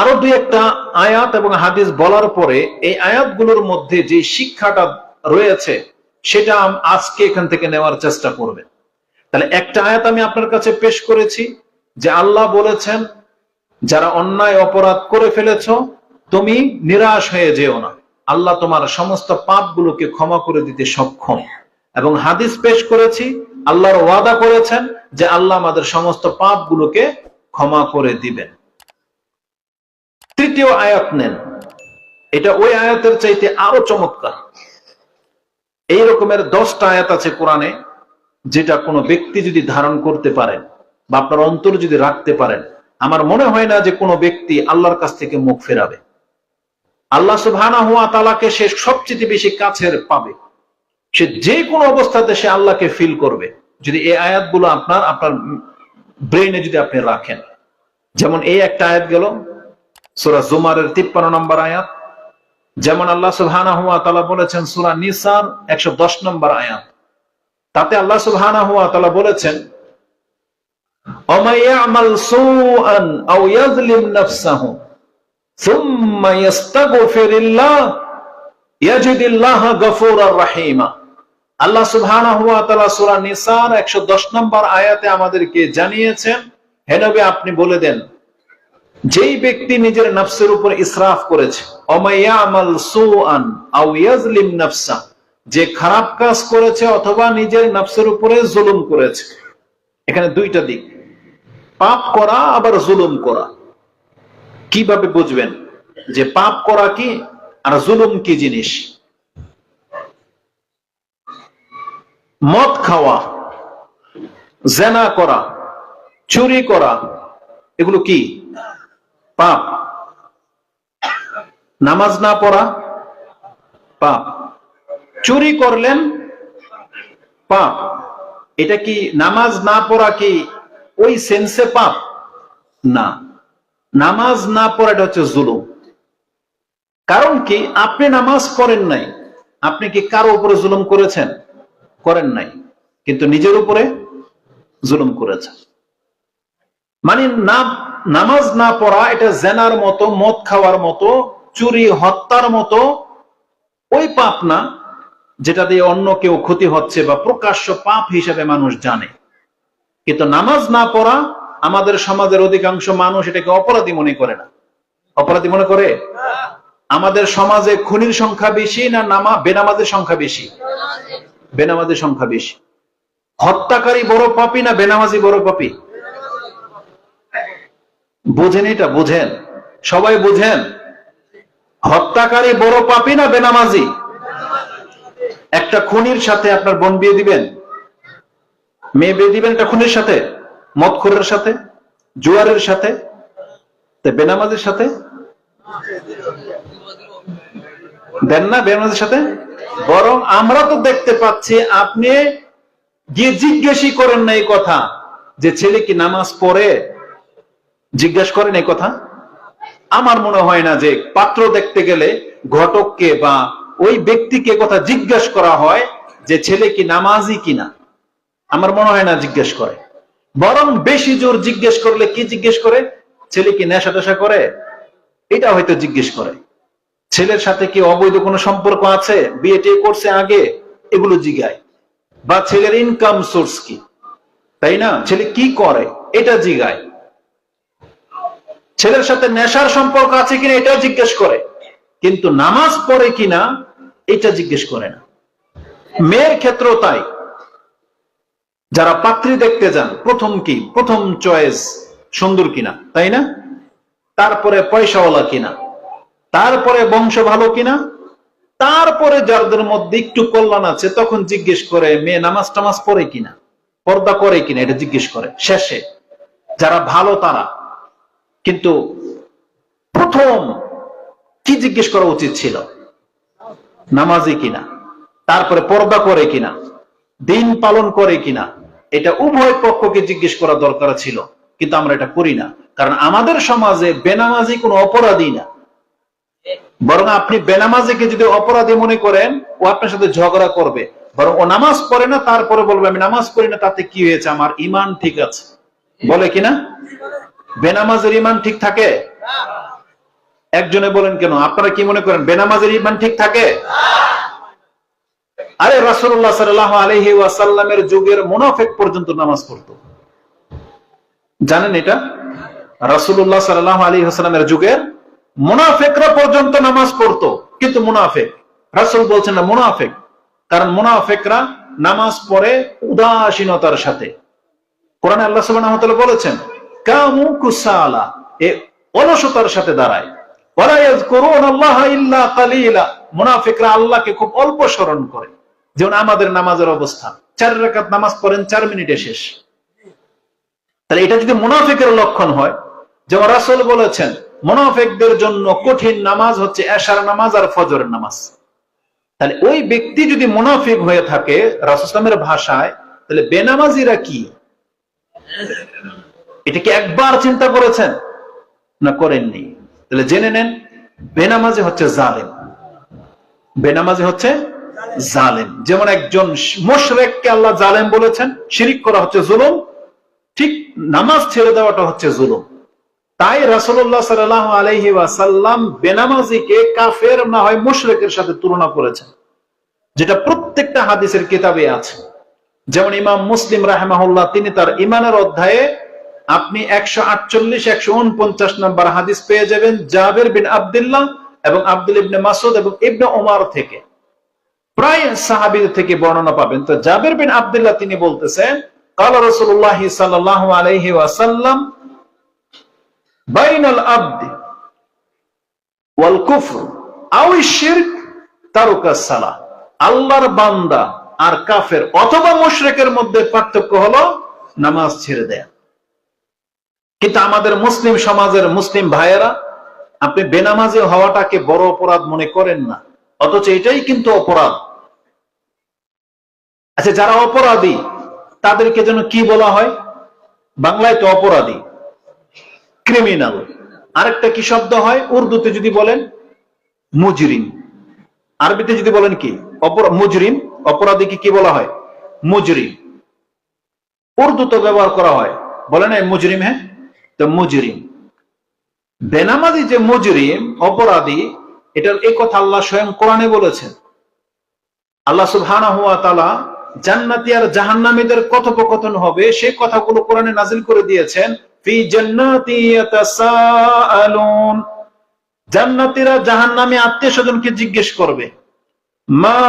আরও দুই একটা আয়াত এবং হাদিস বলার পরে এই আয়াতগুলোর মধ্যে যে শিক্ষাটা রয়েছে, সেটা আজকে এখান থেকে নেওয়ার চেষ্টা করবেন তাহলে একটা আয়াত আমি আপনার কাছে পেশ করেছি, যে আল্লাহ বলেছেন, যারা অন্যায় অপরাধ করে ফেলেছ, তুমি নিরাশ হয়ে যেও না। আল্লাহ তোমার সমস্ত পাপগুলোকে ক্ষমা করে দিতে সক্ষম। এবং হাদিস পেশ করেছি, আল্লাহর ওয়াদা করেছেন, যে আল্লাহ আমাদের সমস্ত পাপগুলোকে ক্ষমা করে দিবেন। তৃতীয় আয়াত নেন। এটা ওই আয়াতের চাইতে আরও চমৎকার। এই রকমের দশটা আয়াত আছে কোরআনে, যেটা কোনো ব্যক্তি যদি ধারণ করতে পারেন বা আপনার অন্তর যদি রাখতে পারেন, আমার মনে হয় না যে কোনো ব্যক্তি আল্লাহর কাছ থেকে মুখ ফেরাবে। আল্লাহ সুবহানা হুয়া তালাকে সে সবচেয়ে বেশি কাছের পাবে। সে যে কোনো অবস্থাতে সে আল্লাহকে ফিল করবে। যদি এই আয়াতগুলো আপনার আপনার ব্রেনে যদি আপনি রাখেন। যেমন এই একটা আয়াত গেল সুরা জুমারের তিপ্পান্ন নম্বর আয়াত, যেমন আল্লাহ সুহানা হুয়া তালা বলেছেন সুরা নিসার একশো দশ নম্বর আয়াত। তাতে আল্লাহ সুহানা হুয়া তালা বলেছেন আয়াতে আমাদেরকে জানিয়েছেন হেনবে আপনি বলে দেন যেই ব্যক্তি নিজের নফসের উপর ইসরাফ করেছে নাফসা, যে খারাপ কাজ করেছে অথবা নিজের নফসের উপরে জুলুম করেছে। এখানে দুইটা দিক। পাপ করা আবার জুলুম করা। কীভাবে বুঝবেন? যে পাপ করা কি আর জুলুম কি জিনিস? মদ খাওয়া, জেনা করা, চুরি করা, এগুলো কি? পাপ। নামাজ না পড়া, পাপ। চুরি করলেন, পাপ। এটা কি নামাজ না পড়া কি ওই সেন্সে পাপ? না। নামাজ না পড়াটা হচ্ছে জুলুম। কারণ কি? আপনি নামাজ পড়েন নাই। আপনি কি কারও উপরে জুলুম করেছেন? করেন নাই। কিন্তু নিজের উপরে জুলুম করেছেন। মানে না নামাজ না পড়া, এটা জেনার মতো, মদ খাওয়ার মতো, চুরি, হত্যার মতো, ওই পাপ না, যেটা দিয়ে অন্য কেউ ক্ষতি হচ্ছে বা প্রকাশ্য পাপ হিসেবে মানুষ জানে। কিন্তু নামাজ না পড়া, আমাদের সমাজের অধিকাংশ মানুষ এটাকে অপরাধী মনে করে না। অপরাধী মনে করে? আমাদের সমাজে খুনির সংখ্যা বেশি না নামা, বেনামাজের সংখ্যা বেশি? বেনামাজের সংখ্যা বেশি। হত্যাকারী বড় পাপি না বেনামাজি বড় পাপি? বুঝেন এটা, বুঝেন। সবাই বুঝেন? হত্যাকারী বড় পাপি না বেনামাজি? একটা খুনির সাথে আপনার বোন বিয়ে দিবেন? মেয়ে বিয়ে দিবেন একটা খুনির সাথে? মদখোরের সাথে? জুয়ারের সাথে? বেনামাজের সাথে? দেন না বেনামাজের সাথে? বরং আমরা তো দেখতে পাচ্ছি আপনি গিয়ে জিজ্ঞেসই করেন না এই কথা যে ছেলে কি নামাজ পড়ে? জিজ্ঞেস করেন এই কথা? আমার মনে হয় না যে পাত্র দেখতে গেলে ঘটককে বা ওই ব্যক্তিকে কথা জিজ্ঞেস করা হয় যে ছেলে কি নামাজি কিনা। আমার মনে হয় না জিজ্ঞেস করে। বরং বেশি জোর জিজ্ঞেস করলে কি জিজ্ঞেস করে? ছেলে কি নেশা টেশা করে? এটা হয়তো জিজ্ঞেস করে। ছেলের সাথে কি অবৈধ কোনো সম্পর্ক আছে? বিয়ে টিয়ে করছে আগে, এগুলো জিগায়। বা ছেলের ইনকাম সোর্স কি? তাই না? ছেলে কি করে? এটা জিগায়। ছেলের সাথে নেশার সম্পর্ক আছে কিনা এটা জিজ্ঞেস করে। কিন্তু নামাজ পড়ে কিনা এটা জিজ্ঞেস করে না। মেয়ের ক্ষেত্রেও তাই। যারা পাত্রী দেখতে যান, প্রথম কি? প্রথম চয়েস সুন্দর কিনা, তাই না? তারপরে পয়সাওয়ালা কিনা? তারপরে বংশ ভালো কিনা? তারপরে যাদের মধ্যে একটু কল্যাণ আছে, তখন জিজ্ঞেস করে, মেয়ে, নামাজ টামাজ পড়ে কিনা? পর্দা করে কিনা? এটা জিজ্ঞেস করে। শেষে, যারা ভালো তারা। কিন্তু প্রথম কি জিজ্ঞেস করা উচিত ছিল? নামাজি কিনা? তারপরে পর্দা করে কিনা? দিন পালন করে কিনা? এটা উভয় পক্ষকে জিজ্ঞেস করা দরকার ছিল, কিন্তু আমরা এটা করি না। কারণ আমাদের সমাজে বেনামাজি কোনো অপরাধী না। বরং আপনি বেনামাজিকে যদি অপরাধী মনে করেন, ও আপনার সাথে ঝগড়া করবে। বরং ও নামাজ পড়ে না, তারপরে বলবে, আমি নামাজ পড়ি না, তাতে কি হয়েছে? আমার ইমান ঠিক আছে। বলে কিনা? বেনামাজের ইমান ঠিক থাকে? একজনে বলেন কেন? আপনারা কি মনে করেন বেনামাজের ইমান ঠিক থাকে? আরে রাসূলুল্লাহ সাল্লাল্লাহু আলাইহি ওয়াসাল্লামের যুগের মুনাফিক পর্যন্ত নামাজ পড়তো। জানেন এটা? রাসূলুল্লাহ সাল্লাল্লাহু আলাইহি ওয়াসাল্লামের যুগের মুনাফিকরা পর্যন্ত নামাজ পড়তো, কিন্তু মুনাফিক। রাসূল বলছেন না, মুনাফিক। কারণ মোনাফেকরা নামাজ পড়ে উদাসীনতার সাথে। কোরআন আল্লাহ ওয়া বলেছেন কামু অলসতার সাথে দাঁড়ায়। মুনাফিকরা আল্লাহকে খুব অল্প স্মরণ করে। যেমন আমাদের নামাজের অবস্থা। চার রাকাত নামাজ পড়েন, চার মিনিটে শেষ। তাহলে এটা যদি মুনাফিকের লক্ষণ হয়, যেমন রাসূল বলেছেন, মুনাফিকদের জন্য কঠিন নামাজ হচ্ছে এশার নামাজ আর ফজরের নামাজ। তাহলে ওই ব্যক্তি যদি মুনাফিক হয়ে থাকে রাসুসলামের ভাষায়, তাহলে বেনামাজিরা কি? এটা কি একবার চিন্তা করেছেন? না, করেননি। তাহলে জেনে নেন, বেনামাজি হচ্ছে জালেম। বেনামাজি হচ্ছে জালেম। যেমন একজন মোশরেককে আল্লাহ জালেম বলেছেন, শিরিক করা হচ্ছে জুলুম, ঠিক নামাজ ছেড়ে দেওয়াটা হচ্ছে জুলুম। তাই রাসূলুল্লাহ সাল্লাল্লাহু আলাইহি ওয়াসাল্লাম বেনামাজিকে কাফের না হয় মুশরিকের সাথে তুলনা করেছেন, যেটা প্রত্যেকটা হাদিসের কিতাবে আছে। যেমন ইমাম মুসলিম রাহেমাহুল্লাহ, তিনি তার ইমানের অধ্যায়ে আপনি একশো আটচল্লিশ, একশো উনপঞ্চাশ নম্বর হাদিস পেয়ে যাবেন জাবের বিন আবদুল্লাহ এবং আব্দুল ইবনে মাসুদ এবং ইবনে ওমার থেকে। প্রায় সাহাবিদের থেকে বর্ণনা পাবেন। তো জাবের বিন আবদুল্লাহ তিনি বলতেছেন, কাল রসুল্লাহ সাল্লাহ আলাইহি ওয়াসাল্লাম, বাইনাল আব্দি ওয়াল কুফর আও শিরক তারুকা সালাহ আল্লাহর বান্দা আর কাফের অথবা মুশরিকের মধ্যে পার্থক্য হলো নামাজ ছেড়ে দেয়া। কিন্তু আমাদের মুসলিম সমাজের মুসলিম ভাইয়েরা, আপনি বেনামাজি হওয়াটাকে বড় অপরাধ মনে করেন না। অথচ এটাই কিন্তু অপরাধ। আচ্ছা যারা অপরাধী, তাদেরকে যেন কি বলা হয়? বাংলায় তো অপরাধী ক্রিমিনাল আরেকটা কি শব্দ হয়? উর্দুতে যদি বলেন, মুজরিম। আরবিতে যদি বলেন কি? মুজরিম। অপরাধীকে কি বলা হয়? মুজরিম। উর্দু তো ব্যবহার করা হয়। বলে না মুজরিম হ্যাঁ? তো মুজরিম বেনামাজি যে মুজরিম, অপরাধী, এটার এই কথা আল্লাহ স্বয়ং কোরআনে বলেছেন। আল্লাহ সুবহানাহু ওয়া তাআলা জান্নাতি আর জাহান্নামীদের কথোপকথন হবে সেই কথাগুলো কোরআনে নাজিল করে দিয়েছেন। ফি জান্নাতি ইয়াতাসাআলুন। জান্নাতীরা জাহান্নামী আত্মীয় স্বজনকে জিজ্ঞেস করবে, মা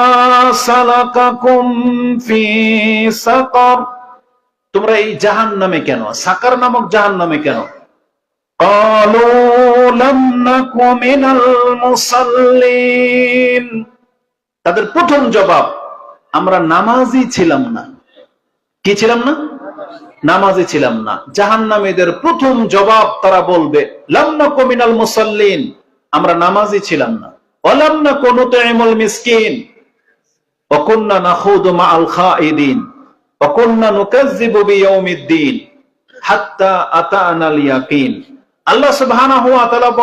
সালাকাকুম ফি সাকার? তোমরা এই জাহান নামে কেন? সাকার নামক জাহান নামে কেন তাদের প্রথম জবাব আমরা নামাজি ছিলাম না। কি ছিলাম না? নামাজি ছিলাম না। জাহান নামেদের প্রথম জবাব তারা বলবে লামনা কমিনাল মুসল্লিন আমরা নামাজি ছিলাম না। অলাম না কোন তো এমল মিসকিন অকন্যা না খুদ আলখা এদিন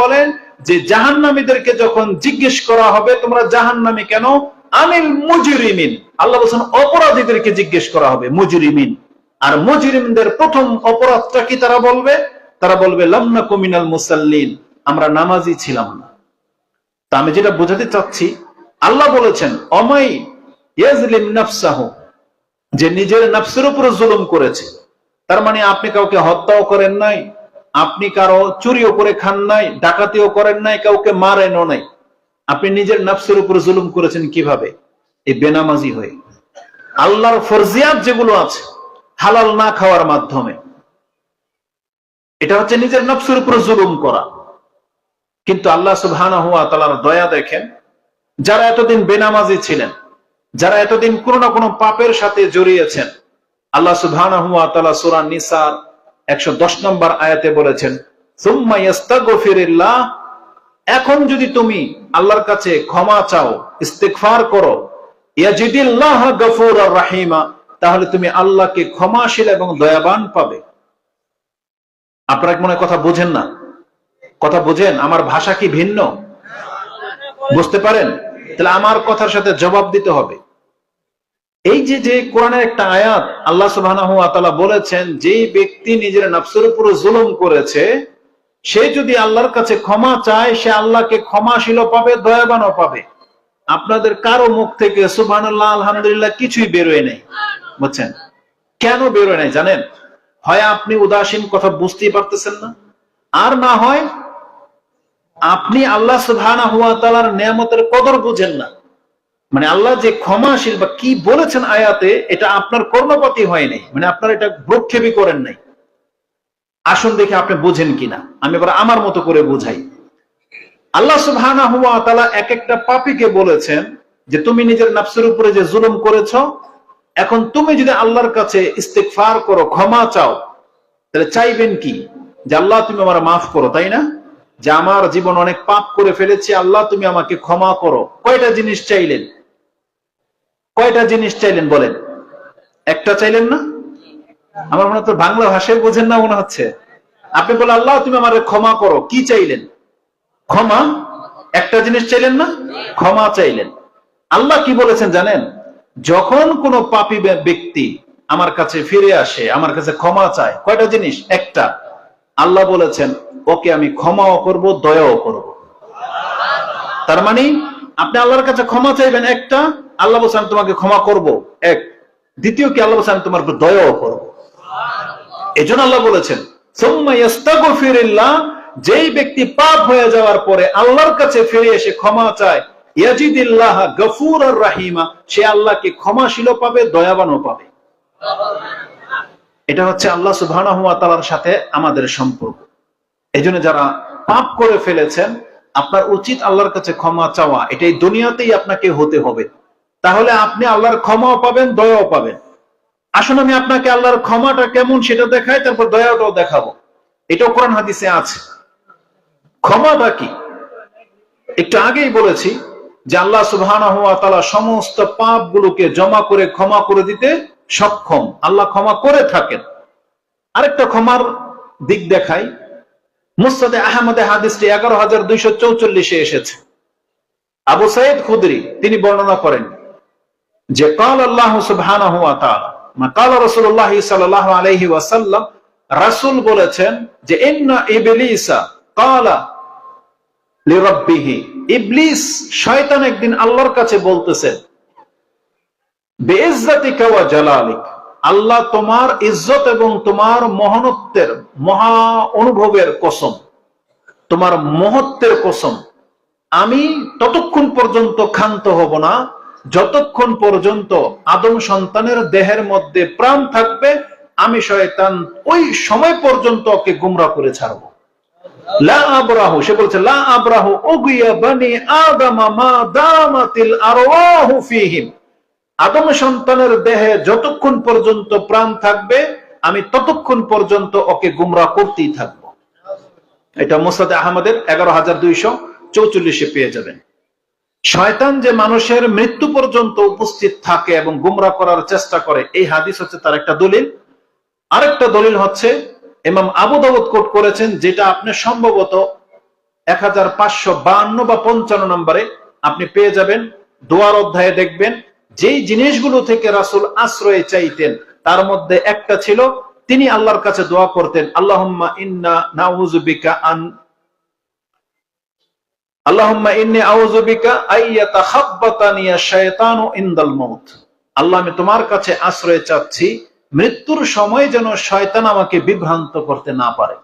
বলেন যে যখন জিজ্ঞেস করা হবে, তোমরা কেন? আল্লাহ অপরাধীদেরকে জিজ্ঞেস করা হবে, মুজরিমিন। আর মুজরিমদের প্রথম অপরাধটা কি তারা বলবে? তারা বলবে লামনা কুমিনাল মুসাল্লিন, আমরা নামাজি ছিলাম না। তা আমি যেটা বোঝাতে চাচ্ছি, আল্লাহ বলেছেন অমাই ইয়াজলিম যে নিজের নাফসের উপরে জুলুম করেছে, তার মানে আপনি কাউকে হত্যাও করেন নাই, আপনি কারও চুরিও করে খান নাই, ডাকাতিও করেন নাই, কাউকে মারেনও নাই। আপনি নিজের নাফসের উপর জুলুম করেছেন কীভাবে? এই বেনামাজি হয়ে। আল্লাহর ফরজিয়াত যেগুলো আছে, হালাল না খাওয়ার মাধ্যমে। এটা হচ্ছে নিজের নফসের উপর জুলুম করা। কিন্তু আল্লাহ সুবহান হুয়া তালার দয়া দেখেন, যারা এতদিন বেনামাজি ছিলেন যারা এতদিন কোনো না কোনো পাপের সাথে জড়িয়েছেন, আল্লাহ নিসার একশো দশ নম্বর আয়াতে বলেছেন এখন যদি তুমি আল্লাহর কাছে ক্ষমা চাও ইস্তেকফার করো রাহিমা, তাহলে তুমি আল্লাহকে ক্ষমাশীল এবং দয়াবান পাবে। আপনারা মনে কথা বোঝেন না? কথা বোঝেন? আমার ভাষা কি ভিন্ন? বুঝতে পারেন? তাহলে আমার কথার সাথে জবাব দিতে হবে। এই যে যে কোরআনের একটা আয়াত আল্লাহ তাআলা বলেছেন যে ব্যক্তি নিজের নফসের উপর জুলুম করেছে, সে যদি আল্লাহর কাছে ক্ষমা চায়, সে আল্লাহকে ক্ষমাশীল পাবে দয়াবানও পাবে। আপনাদের কারও মুখ থেকে সুবাহ আলহামদুলিল্লাহ কিছুই বেরোয় নেই। বুঝছেন? কেন বেরোয় নাই জানেন? হয় আপনি উদাসীন, কথা বুঝতেই পারতেছেন না। আর না হয়, আপনি আল্লাহ তাআলার নিয়ামতের কদর বুঝেন না। মানে আল্লাহ যে ক্ষমাশীল বা কি বলেছেন আয়াতে, এটা আপনার কর্ণপাতি হয় নাই। মানে আপনার এটা ভ্রক্ষেপই করেন নাই। আসুন দেখে আপনি বুঝেন কিনা। আমি এবার আমার মতো করে বুঝাই। আল্লাহ তাআলা এক একটা পাপীকে বলেছেন যে, তুমি নিজের নাফসের উপরে যে জুলুম করেছ, এখন তুমি যদি আল্লাহর কাছে ইস্তেগফার করো, ক্ষমা চাও, তাহলে চাইবেন কি? যে আল্লাহ তুমি আমার মাফ করো, তাই না? যে আমার জীবন অনেক পাপ করে ফেলেছি, আল্লাহ তুমি আমাকে ক্ষমা করো। কয়টা জিনিস চাইলেন? কয়টা জিনিস চাইলেন বলেন? একটা চাইলেন না? আমার মনে হচ্ছে বাংলা ভাষায় বোঝেন না মনে হচ্ছে। আপনি বলে আল্লাহ, তুমি আমার ক্ষমা করো। কি চাইলেন? ক্ষমা? একটা জিনিস চাইলেন না? ক্ষমা চাইলেন। আল্লাহ কি বলেছেন জানেন? যখন কোন পাপী ব্যক্তি আমার কাছে ফিরে আসে, আমার কাছে ক্ষমা চায়, কয়টা জিনিস? একটা, আল্লাহ বলেছেন, ওকে আমি ক্ষমাও করব, দয়াও করব। তার মানে আপনি আল্লাহর কাছে ক্ষমা চাইবেন একটা, আল্লাহ বলছেন তোমাকে ক্ষমা করব। এক। দ্বিতীয় কি, আল্লাহ বলছেন তোমার উপর দয়াও করব। এই জন্য আল্লাহ বলেছেন যেই ব্যক্তি পাপ হয়ে যাওয়ার পরে আল্লাহর কাছে ফিরে এসে ক্ষমা চায়, ইয়াজিদিল্লাহ গফুর রাহিমা, সে আল্লাহকে ক্ষমাশীল পাবে, দয়াবানও পাবে। এটা হচ্ছে আল্লাহ তাআলার সাথে আমাদের সম্পর্ক। এই জন্য যারা পাপ করে ফেলেছেন আপনার উচিত আল্লাহর কাছে ক্ষমা চাওয়া। এটাই দুনিয়াতেই আপনাকে হতে হবে। তাহলে আপনি আল্লাহর ক্ষমাও পাবেন, দয়াও পাবেন। আসুন আমি আপনাকে আল্লাহর ক্ষমাটা কেমন সেটা দেখাই, তারপর দয়াটাও দেখাবো। এটাও কোরআন হাদিসে আছে। ক্ষমাটা কি? একটু আগেই বলেছি যে আল্লাহ তাআলা সমস্ত পাপগুলোকে জমা করে, ক্ষমা করে দিতে সক্ষম। আল্লাহ ক্ষমা করে থাকেন। আরেকটা ক্ষমার দিক দেখাই। মুস্তাদে আহমদে হাদিসটি এগারো হাজার দুইশো চৌচল্লিশে এসেছে। আবু সাইদ খুদরি, তিনি বর্ণনা করেন যে, কাল আল্লাহ ওয়াসাল্লাম রাসূল বলেছেন যে শয়তান একদিন আল্লাহর কাছে বলতেছেন আল্লাহ তোমার ইজ্জত এবং তোমার মহানত্বের, মহা অনুভবের কসম, তোমার মহত্বের কসম। আমি ততক্ষণ পর্যন্ত ক্ষান্ত হব না, যতক্ষণ পর্যন্ত আদম সন্তানের দেহের মধ্যে প্রাণ থাকবে, আমি শয়তান ওই সময় পর্যন্ত ওকে গুমরা করে ছাড়বো। লা আবরাহু, সে বলছে আদম সন্তানের দেহে যতক্ষণ পর্যন্ত প্রাণ থাকবে, আমি ততক্ষণ পর্যন্ত ওকে গুমরা করতেই থাকব। এটা মোসাদ আহমদের এগারো হাজার দুইশো চৌচল্লিশে পেয়ে যাবেন। শয়তান যে মানুষের মৃত্যু পর্যন্ত উপস্থিত থাকে এবং গুমরা করার চেষ্টা করে, এই হাদিস হচ্ছে তার একটা দলিল। আরেকটা দলিল হচ্ছে, ইমাম আবু দাউদ কোট করেছেন, যেটা আপনি সম্ভবত এক হাজার পাঁচশো বা পঞ্চান্ন নম্বরে আপনি পেয়ে যাবেন। দোয়ার অধ্যায়ে দেখবেন যেই জিনিসগুলো থেকে রাসূল আশ্রয় চাইতেন, তার মধ্যে একটা ছিল, তিনি আল্লাহর কাছে দোয়া করতেন, আল্লাহুম্মা ইন্না নাউযু বিকা আন মৃত্যুর সময় যেন শয়তান আমাকে বিভ্রান্ত করতে না পারে।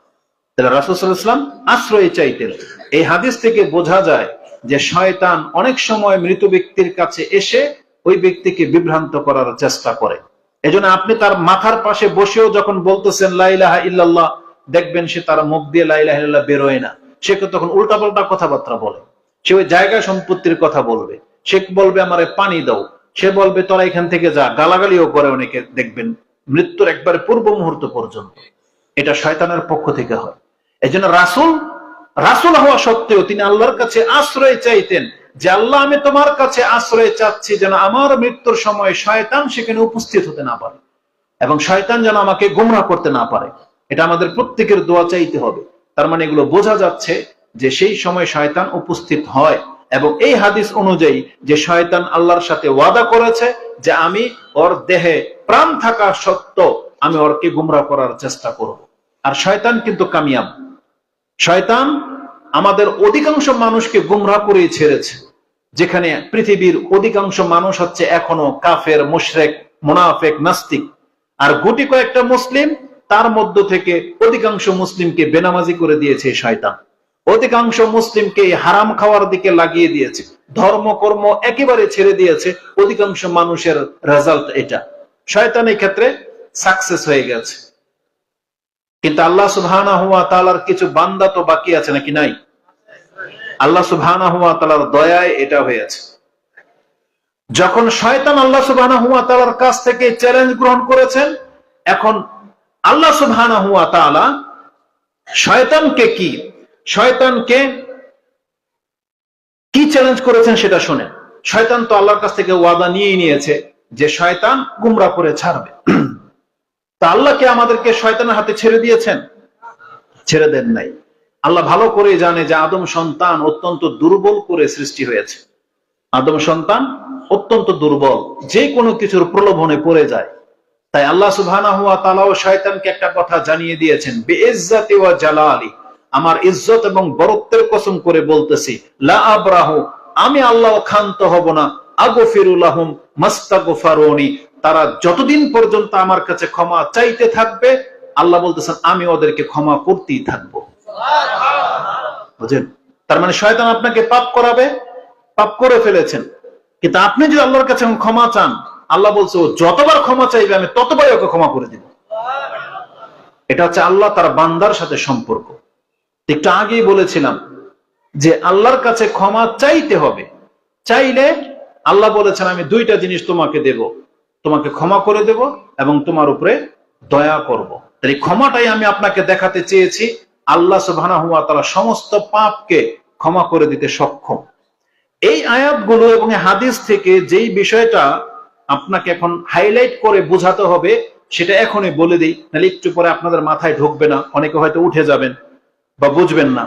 তাহলে আলাইহি আশ্রয় চাইতেন। এই হাদিস থেকে বোঝা যায় যে শয়তান অনেক সময় মৃত ব্যক্তির কাছে এসে ওই ব্যক্তিকে বিভ্রান্ত করার চেষ্টা করে। এজন্য আপনি তার মাথার পাশে বসেও যখন বলতেছেন লাইলাহা ইল্লাল্লাহ দেখবেন সে তার মুখ দিয়ে লাইলাহা ইল্লাল্লাহ বেরোয় না। সে তখন উল্টাপাল্টা কথাবার্তা বলে? সে ওই জায়গা সম্পত্তির কথা বলবে। সে বলবে, আমারে পানি দাও। সে বলবে, তোরা এখান থেকে যা। গালাগালিও করে অনেকে দেখবেন মৃত্যুর একবারে পূর্ব মুহূর্ত পর্যন্ত। এটা শয়তানের পক্ষ থেকে হয়। এই জন্য রাসুল রাসুল হওয়া সত্ত্বেও তিনি আল্লাহর কাছে আশ্রয় চাইতেন। যে আল্লাহ আমি তোমার কাছে আশ্রয় চাচ্ছি যেন আমার মৃত্যুর সময় শয়তান সেখানে উপস্থিত হতে না পারে এবং শয়তান যেন আমাকে গুমরা করতে না পারে। এটা আমাদের প্রত্যেকের দোয়া চাইতে হবে। তার মানে এগুলো বোঝা যাচ্ছে যে সেই সময় শয়তান উপস্থিত হয় এবং এই হাদিস অনুযায়ী যে শয়তান আল্লাহর সাথে ওয়াদা করেছে যে আমি ওর দেহে প্রাণ থাকা সত্ত্বেও আমি ওরকে গুমরা করার চেষ্টা করব। আর শয়তান কিন্তু কামিয়াব। শয়তান আমাদের অধিকাংশ মানুষকে গুমরাহ করে ছেড়েছে। যেখানে পৃথিবীর অধিকাংশ মানুষ হচ্ছে এখনও কাফের, মুশরেক, মোনাফেক, নাস্তিক। আর গুটি কয়েকটা মুসলিম, তার মধ্য থেকে অধিকাংশ মুসলিমকে বেনামাজি করে দিয়েছে শয়তান। অধিকাংশ মুসলিমকে হারাম খাওয়ার দিকে লাগিয়ে দিয়েছে। ধর্ম, কর্ম একেবারে ছেড়ে দিয়েছে। অধিকাংশ মানুষের রেজাল্ট এটা। শয়তান ক্ষেত্রে সাকসেস হয়ে গেছে। কিন্তু আল্লাহ সুবহানা হুয়া তালার কিছু বান্দা তো বাকি আছে নাকি নাই? আল্লাহ তালার দয়ায় এটা হয়েছে। যখন শয়তান আল্লাহ তালার কাছ থেকে চ্যালেঞ্জ গ্রহণ করেছেন, এখন আল্লাহ তালা শয়তানকে কি শয়তানকে কি চ্যালেঞ্জ করেছেন সেটা শুনেন। শয়তান তো আল্লাহর কাছ থেকে ওয়াদা নিয়েই নিয়েছে যে শয়তান গুমরা করে ছাড়বে। তা আল্লাহকে আমাদেরকে শয়তানের হাতে ছেড়ে দিয়েছেন? ছেড়ে দেন নাই। আল্লাহ ভালো করে জানে যে আদম সন্তান অত্যন্ত দুর্বল করে সৃষ্টি হয়েছে। আদম সন্তান অত্যন্ত দুর্বল, যে কোনো কিছুর প্রলোভনে পড়ে যায়। তাই আল্লাহ সুবহানাহু হুয়া তাআলাও শয়তানকে একটা কথা জানিয়ে দিয়েছেন, বিইজ্জাতি ওয়া জালালি। আমার ইজ্জত এবং বরত্বের কসম করে বলতেছি, লা আবরাহু, আমি আল্লাহ ক্ষান্ত হব না। আগফিরুলাহুম মাস্তাগফারুনি। তারা যতদিন পর্যন্ত আমার কাছে ক্ষমা চাইতে থাকবে, আল্লাহ বলতেছেন, আমি ওদেরকে ক্ষমা করতেই থাকব। বুঝেন তার মানে শয়তান আপনাকে পাপ করাবে, পাপ করে ফেলেছেন। কিন্তু আপনি যদি আল্লাহর কাছে ক্ষমা চান, আল্লাহ বলছে, ও, যতবার ক্ষমা চাইবে, আমি ততবারই ওকে ক্ষমা করে দিব। এটা হচ্ছে আল্লাহ তার বান্দার সাথে সম্পর্ক। একটু আগেই বলেছিলাম যে আল্লাহর কাছে ক্ষমা চাইতে হবে। চাইলে আল্লাহ বলেছেন, আমি দুইটা জিনিস তোমাকে দেব। তোমাকে ক্ষমা করে দেব এবং তোমার উপরে দয়া করব। তাই ক্ষমাটাই আমি আপনাকে দেখাতে চেয়েছি। আল্লাহ ওয়া তাআলা সমস্ত পাপকে ক্ষমা করে দিতে সক্ষম। এই আয়াতগুলো এবং হাদিস থেকে যেই বিষয়টা আপনাকে এখন হাইলাইট করে বোঝাতে হবে, সেটা এখনই বলে দিই, নাহলে একটু পরে আপনাদের মাথায় ঢুকবে না, অনেকে হয়তো উঠে যাবেন বা বুঝবেন না।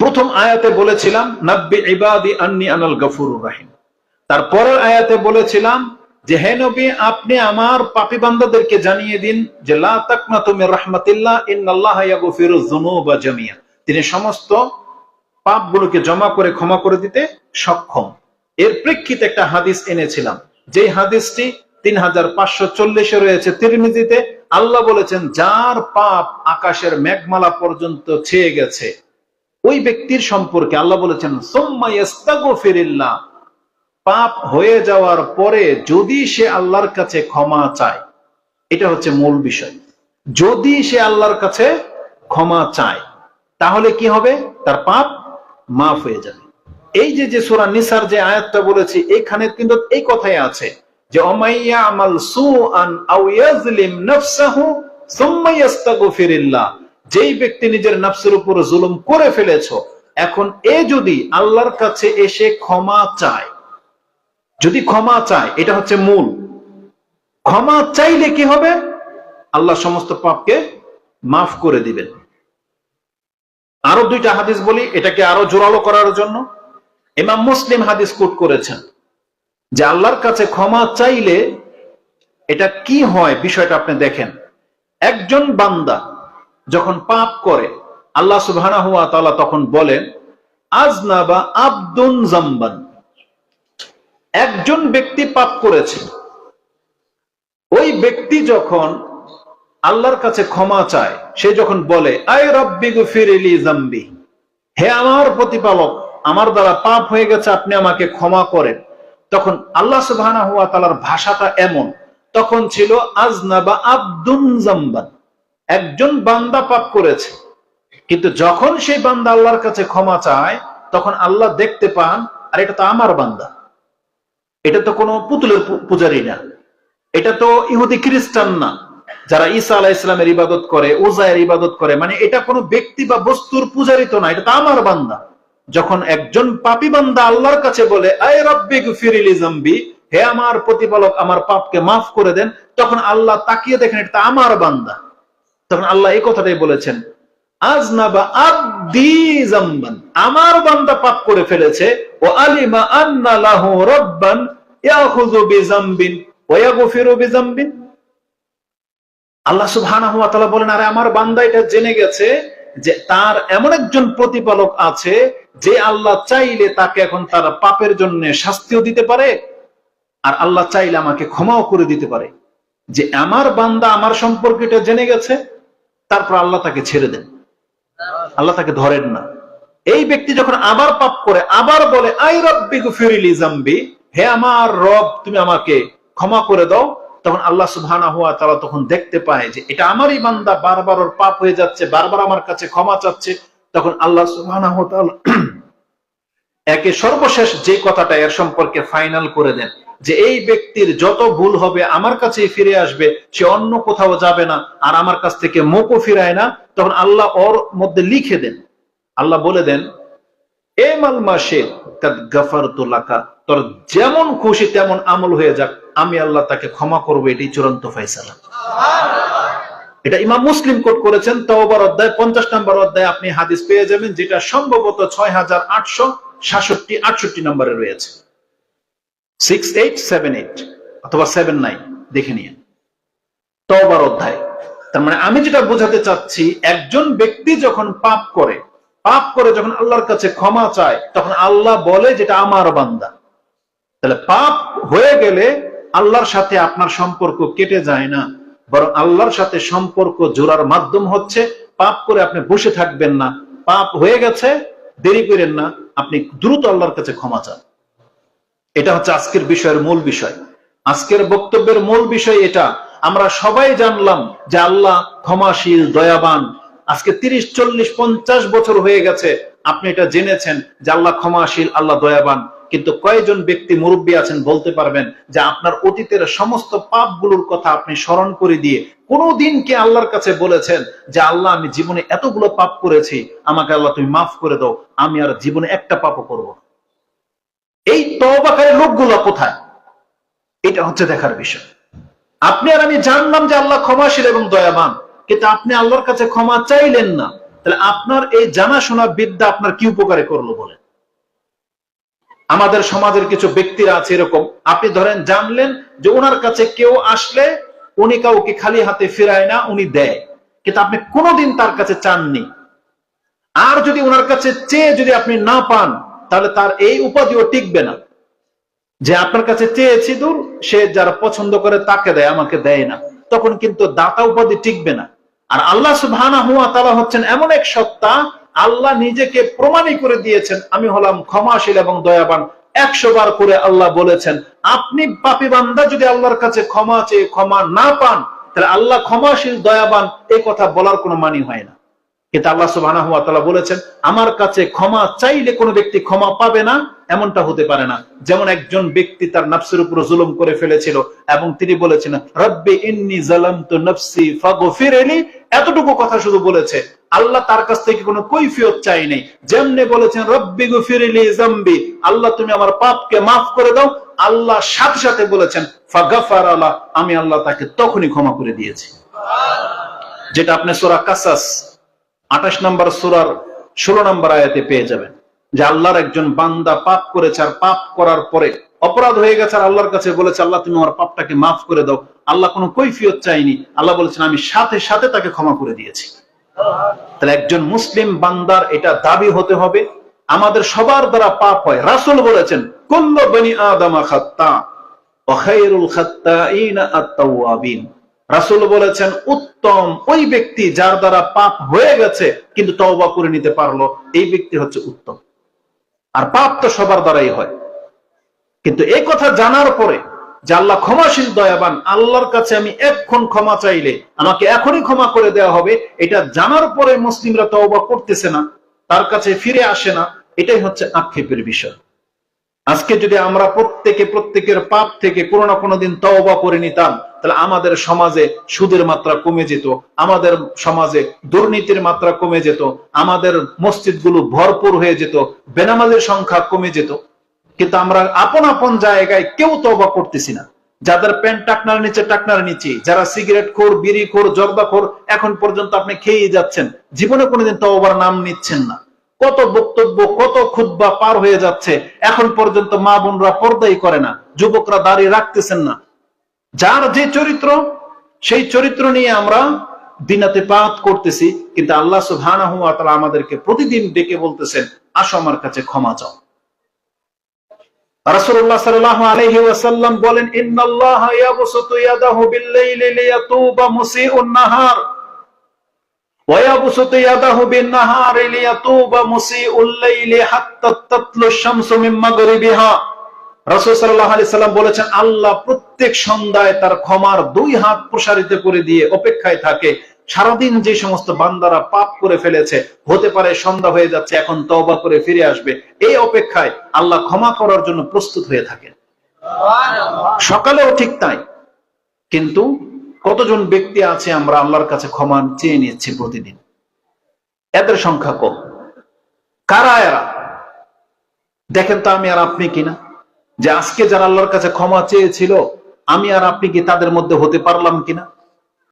প্রথম আয়াতে বলেছিলাম, নাব্বি ইবাদি আন্নি আনাল গফুর রাহিম। তারপরের আয়াতে বলেছিলাম যে, হে নবী, আপনি আমার পাপী বান্দাদেরকে জানিয়ে দিন যে, লা তাকনাতু মির রাহমাতিল্লাহ, ইন্নাল্লাহা ইয়াগফিরু যুনুবা জামিয়া। তিনি সমস্ত পাপগুলোকে জমা করে, ক্ষমা করে দিতে সক্ষম। এর প্রেক্ষিতে একটা হাদিস এনেছিলাম। যেই হাদিসটি তিন হাজার পাঁচশো চল্লিশে রয়েছে তিরমিজিতে। আল্লাহ বলেছেন, যার পাপ আকাশের মেঘমালা পর্যন্ত ছেয়ে গেছে, ওই ব্যক্তির সম্পর্কে আল্লাহ বলেছেন, সোম্মা ইস্তাগফিরিল্লাহ পাপ হয়ে যাওয়ার পরে যদি সে আল্লাহর কাছে ক্ষমা চায়, এটা হচ্ছে মূল বিষয়। যদি সে আল্লাহর কাছে ক্ষমা চায়, তাহলে কি হবে? তার পাপ মাফ হয়ে যাবে। এই যে যে সুরা নিসার যে আয়াতটা বলেছি, এখানে কিন্তু এই কথাই আছে যে অমাইয়া আমাল যেই ব্যক্তি নিজের নফসের উপর জুলুম করে ফেলেছো, এখন এ যদি আল্লাহর কাছে এসে ক্ষমা চায় যদি ক্ষমা চায়, এটা হচ্ছে মূল। ক্ষমা চাইলে কি হবে? আল্লাহ সমস্ত পাপকে মাফ করে দিবেন। আরও দুইটা হাদিস বলি, এটাকে আরও জোরালো করার জন্য। ইমাম মুসলিম হাদিস কোট করেছেন যে আল্লাহর কাছে ক্ষমা চাইলে এটা কি হয় বিষয়টা আপনি দেখেন। একজন বান্দা যখন পাপ করে, আল্লাহ সুবহানাহু ওয়া তাআলা তখন বলেন আজনাবা আব্দুন জাম্বান। একজন ব্যক্তি পাপ করেছে, ওই ব্যক্তি যখন আল্লাহর কাছে ক্ষমা চায়, সে যখন বলে, আয় রব্বি গুফিরিলি জাম্বি হে আমার প্রতিপালক, আমার দ্বারা পাপ হয়ে গেছে, আপনি আমাকে ক্ষমা করেন। তখন আল্লাহ সুবহানাহু ওয়া তাআলার ভাষাটা এমন, তখন ছিল, আজনাবা আব্দুন জাম্বান একজন বান্দা পাপ করেছে। কিন্তু যখন সেই বান্দা আল্লাহর কাছে ক্ষমা চায়, তখন আল্লাহ দেখতে পান, আর এটা তো আমার বান্দা এটা তো কোনো পুতুলের পূজারি না। এটা তো ইহুদি খ্রিস্টান না, যারা ঈসা আলাহ ইসলামের ইবাদত করে ওজায়ের ইবাদত করে। মানে এটা কোনো ব্যক্তি বা বস্তুর পূজারি তো না, এটা তো আমার বান্দা। যখন একজন পাপী বান্দা আল্লাহর কাছে বলে হে আমার প্রতিপালক, আমার পাপকে মাফ করে দেন, তখন আল্লাহ তাকিয়ে দেখেন, এটা আমার বান্দা। তখন আল্লাহ এই কথাটাই বলেছেন আমার বান্দা পাপ করে ফেলেছে। ও আলিমা রব্বান আল্লাহ বলেন, আরে, আমার বান্দা এটা জেনে গেছে যে তার এমন একজন প্রতিপালক আছে যে আল্লাহ চাইলে তাকে এখন তার পাপের জন্য শাস্তিও দিতে পারে আর আল্লাহ চাইলে আমাকে ক্ষমাও করে দিতে পারে। যে আমার বান্দা আমার সম্পর্কে এটা জেনে গেছে, তারপর আল্লাহ তাকে ছেড়ে দেন। আল্লাহ তাকে ধরেন না। এই ব্যক্তি যখন আবার পাপ করে, আবার বলে, আই রব্বি গুফিরিলি জাম্বি। হে আমার রব, তুমি আমাকে ক্ষমা করে দাও। তখন আল্লাহ সুবহানাহু ওয়া তাআলা তখন দেখতে পায় যে, এটা আমারই বান্দা, বারবার ওর পাপ হয়ে যাচ্ছে, বারবার আমার কাছে ক্ষমা চাচ্ছে। তখন আল্লাহ সুবহানাহু ওয়া তাআলা একে সর্বশেষ যে কথাটা এর সম্পর্কে ফাইনাল করে দেন। যে এই ব্যক্তির যত ভুল হবে আমার কাছেই ফিরে আসবে, সে অন্য কোথাও যাবে না, আর আমার কাছ থেকে মুখও ফিরায় না। তখন আল্লাহ ওর মধ্যে লিখে দেন। আল্লাহ বলে দেন, এ মাল মাসে লাকা, তোর যেমন খুশি তেমন আমল হয়ে যাক, আমি আল্লাহ তাকে ক্ষমা করব এটি চূড়ান্ত ফাইসালা এটা ইমাম মুসলিম কোট করেছেন, তওবার অধ্যায়, পঞ্চাশ নম্বর অধ্যায় আপনি হাদিস পেয়ে যাবেন, যেটা সম্ভবত ছয় হাজার আটশো সাতষট্টি, আটষট্টি নম্বরে রয়েছে। সিক্স এইট সেভেন এইট অথবা সেভেন নাইন দেখে নিয়ে। তওবার অধ্যায়। তার মানে আমি যেটা বোঝাতে চাচ্ছি, একজন ব্যক্তি যখন পাপ করে পাপ করে যখন আল্লাহর কাছে ক্ষমা চায়, তখন আল্লাহ বলে যেটা আমার বান্দা। তাহলে পাপ হয়ে গেলে আল্লাহর সাথে আপনার সম্পর্ক কেটে যায় না। বরং আল্লাহর সাথে সম্পর্ক জোড়ার মাধ্যম হচ্ছে পাপ করে আপনি বসে থাকবেন না। পাপ হয়ে গেছে, দেরি করেন না, আপনি দ্রুত আল্লাহর কাছে ক্ষমা চান। এটা হচ্ছে আজকের বিষয়ের মূল বিষয়। আজকের বক্তব্যের মূল বিষয় এটা। আমরা সবাই জানলাম যে আল্লাহ ক্ষমাশীল, দয়াবান, আজকে তিরিশ, চল্লিশ, পঞ্চাশ বছর হয়ে গেছে। আপনি এটা জেনেছেন যে আল্লাহ ক্ষমাশীল, আল্লাহ দয়াবান। কিন্তু কয়জন ব্যক্তি মুরব্বী আছেন বলতে পারবেন যে আপনার অতীতের সমস্ত পাপগুলোর কথা আপনি স্মরণ করে দিয়ে কোনোদিন কি আল্লাহর কাছে বলেছেন যে, আল্লাহ, আমি জীবনে এতগুলো পাপ করেছি, আমাকে আল্লাহ তুমি মাফ করে দাও, আমি আর জীবনে একটা পাপও করব এই তবাকারী লোকগুলো কোথায়? এটা হচ্ছে দেখার বিষয়। আপনি আর আমি জানলাম যে আল্লাহ ক্ষমাশীল এবং দয়াবান, কিন্তু আপনি আল্লাহর কাছে ক্ষমা চাইলেন না। তাহলে আপনার এই জানাশোনা বিদ্যা আপনার কি উপকারে করল বলে আমাদের সমাজের কিছু ব্যক্তিরা আছে এরকম। আপনি ধরেন, জানলেন যে ওনার কাছে কেউ আসলে উনি কাউকে খালি হাতে ফেরায় না, উনি দেয়। কিন্তু আপনি কোনোদিন তার কাছে চাননি। আর যদি ওনার কাছে চেয়ে যদি আপনি না পান তাহলে তার এই উপাধিও টিকবে না। যে আপনার কাছে চেয়েছি দূর, সে যারা পছন্দ করে তাকে দেয়, আমাকে দেয় না। তখন কিন্তু দাতা উপাধি টিকবে না। আর আল্লাহ সুবহানা হুয়া তারা হচ্ছেন এমন এক সত্তা, আল্লাহ নিজেকে প্রমাণই করে দিয়েছেন, আমি হলাম ক্ষমাশীল এবং দয়াবান। একশো বার করে আল্লাহ বলেছেন, আপনি পাপি বান্দা যদি আল্লাহর কাছে ক্ষমা চেয়ে ক্ষমা না পান, তাহলে আল্লাহ ক্ষমাশীল, দয়াবান এই কথা বলার কোনো মানি হয় না। কিন্তু আল্লাহ তাআলা বলেছেন, আমার কাছে ক্ষমা চাইলে কোনো ব্যক্তি ক্ষমা পাবে না, এমনটা হতে পারে না। যেমন একজন ব্যক্তি তার নাফসের উপর জুলুম করে ফেলেছিল এবং তিনি বলেছেন, রব্বি ইন্নি জালামতু নাফসি ফাগফিরলি এতটুকু কথা শুধু বলেছে। আল্লাহ তার কাছ থেকে কোনো কৈফিয়ত চাই নাই। যেমনে বলেছেন, রব্বি গফিরলি জামবি। আল্লাহ, তুমি আমার পাপকে মাফ করে দাও। আল্লাহ সাথে সাথে বলেছেন, ফাগাফার আল্লাহ আমি আল্লাহ তাকে তখনই ক্ষমা করে দিয়েছি। যেটা আপনি সোরা কাসাস আঠাশ নম্বর সুরার ষোলো নম্বর আয়াতে পেয়ে যাবেন যে আল্লাহর একজন বান্দা পাপ করেছে, আর পাপ করার পরে অপরাধ হয়ে গেছে, আর আল্লাহর কাছে বলেছে, আল্লাহ, তুমি আমার পাপটাকে মাফ করে দাও। আল্লাহ কোনো কৈফিয়ত চাইনি। আল্লাহ বলেছেন, আমি সাথে সাথে তাকে ক্ষমা করে দিয়েছি। তাহলে একজন মুসলিম বান্দার এটা দাবি হতে হবে, আমাদের সবার দ্বারা পাপ হয়। রাসুল বলেছেন, কুল্ল বনি আদামা খাত্তা রাসুল বলেছেন, উত্তম ওই ব্যক্তি যার দ্বারা পাপ হয়ে গেছে, কিন্তু তওবা করে নিতে পারল। এই ব্যক্তি হচ্ছে উত্তম। আর পাপ তো সবার দ্বারাই হয়। কিন্তু এই কথা জানার পরে যে আল্লাহ ক্ষমাশীল, দয়াবান, আল্লাহর কাছে আমি এক্ষণ ক্ষমা চাইলে, আমাকে এখনই ক্ষমা করে দেওয়া হবে, এটা জানার পরে মুসলিমরা তওবা করতেছে না, তার কাছে ফিরে আসে না, এটাই হচ্ছে আক্ষেপের বিষয়। আজকে যদি আমরা প্রত্যেকে, প্রত্যেকের পাপ থেকে কোনো না কোনো দিন তওবা করে নিতাম, তাহলে আমাদের সমাজে সুদের মাত্রা কমে যেত, আমাদের সমাজে দুর্নীতির মাত্রা কমে যেত, আমাদের মসজিদগুলো ভরপুর হয়ে যেত, বেনামাজের সংখ্যা কমে যেত। কিন্তু আমরা আপন আপন জায়গায় কেউ তওবা করতেছি না। যাদের প্যান্ট টাকনার নিচে টাকনার নিচে, যারা সিগারেট খোর, বিড়ি খোর, জর্দা খোর, এখন পর্যন্ত আপনি খেয়ে যাচ্ছেন, জীবনে কোনোদিন তওবার নাম নিচ্ছেন না। কত বক্তব্য, কত খুদ্া পার হয়ে যাচ্ছে, এখন পর্যন্ত মা বোনরা পর্দাই করে না, যুবকরা দাঁড়িয়ে রাখতেছেন না। যার যে চরিত্র, সেই চরিত্র নিয়ে আমরা দিনাতে পাত করতেছি, কিন্তু আল্লাহ সুবহানাহু ওয়া তাআলা আমাদেরকে প্রতিদিন ডেকে বলতেছেন, আসো আমার কাছে ক্ষমা চাও। বলেন লাইলি হাত্তা তাতলু আশ-শামসু মিন মাগরিবিহা রাসূল সাল্লাল্লাহু আলাইহি সাল্লাম বলেছেন, আল্লাহ প্রত্যেক সন্ধ্যায় তার ক্ষমার দুই হাত প্রসারিত করে দিয়ে অপেক্ষায় থাকে। সারাদিন যে সমস্ত বান্দারা পাপ করে ফেলেছে, হতে পারে সন্ধ্যা হয়ে যাচ্ছে, এখন তওবা করে ফিরে আসবে। এই অপেক্ষায় আল্লাহ ক্ষমা করার জন্য প্রস্তুত হয়ে থাকেন। সকালেও ঠিক তাই। কিন্তু কতজন ব্যক্তি আছে আমরা আল্লাহর কাছে ক্ষমা চেয়ে নিচ্ছি প্রতিদিন? এদের সংখ্যা কম। কারা এরা? দেখেন তো আমি আর আপনি কিনা যে আজকে যারা আল্লাহর কাছে ক্ষমা চেয়েছিল, আমি আর আপনি কি তাদের মধ্যে হতে পারলাম কিনা